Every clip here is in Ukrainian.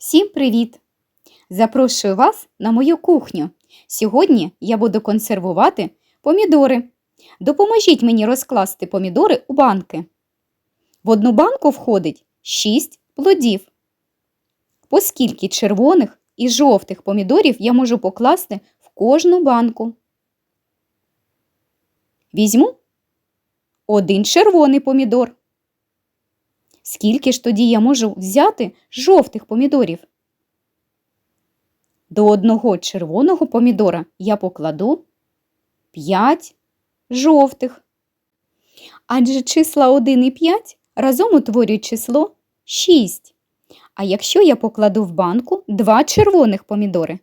Всім привіт! Запрошую вас на мою кухню. Сьогодні я буду консервувати помідори. Допоможіть мені розкласти помідори у банки. В одну банку входить 6 плодів. Оскільки червоних і жовтих помідорів я можу покласти в кожну банку. Візьму один червоний помідор. Скільки ж тоді я можу взяти жовтих помідорів? До одного червоного помідора я покладу 5 жовтих. Адже числа 1 і 5 разом утворюють число 6. А якщо я покладу в банку 2 червоних помідори,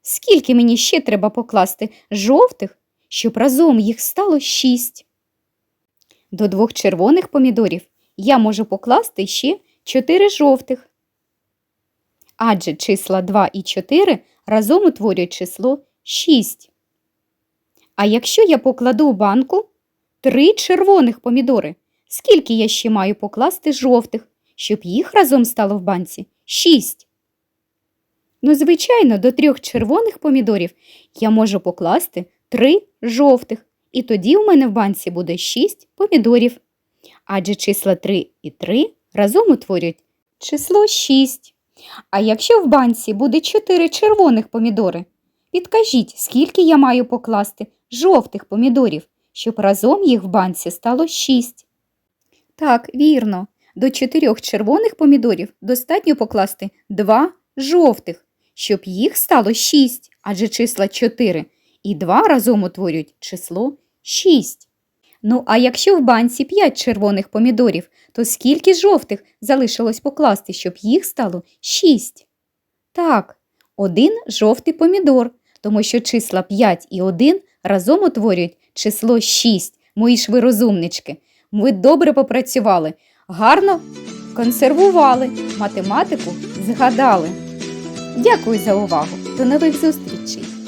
скільки мені ще треба покласти жовтих, щоб разом їх стало 6? До двох червоних помідорів я можу покласти ще 4 жовтих. Адже числа 2 і 4 разом утворюють число 6. А якщо я покладу в банку 3 червоних помідори, скільки я ще маю покласти жовтих, щоб їх разом стало в банці 6? Ну, звичайно, до трьох червоних помідорів я можу покласти 3 жовтих, і тоді у мене в банці буде 6 помідорів. Адже числа 3 і 3 разом утворюють число 6. А якщо в банці буде 4 червоних помідори, підкажіть, скільки я маю покласти жовтих помідорів, щоб разом їх в банці стало 6. Так, вірно, до 4 червоних помідорів достатньо покласти 2 жовтих, щоб їх стало 6, адже числа 4 і 2 разом утворюють число 6. Ну, а якщо в банці 5 червоних помідорів, то скільки жовтих залишилось покласти, щоб їх стало 6? Так, один жовтий помідор, тому що числа 5 і 1 разом утворюють число 6. Мої ж ви розумнички. Ви добре попрацювали, гарно консервували, математику згадали. Дякую за увагу. До нових зустрічей!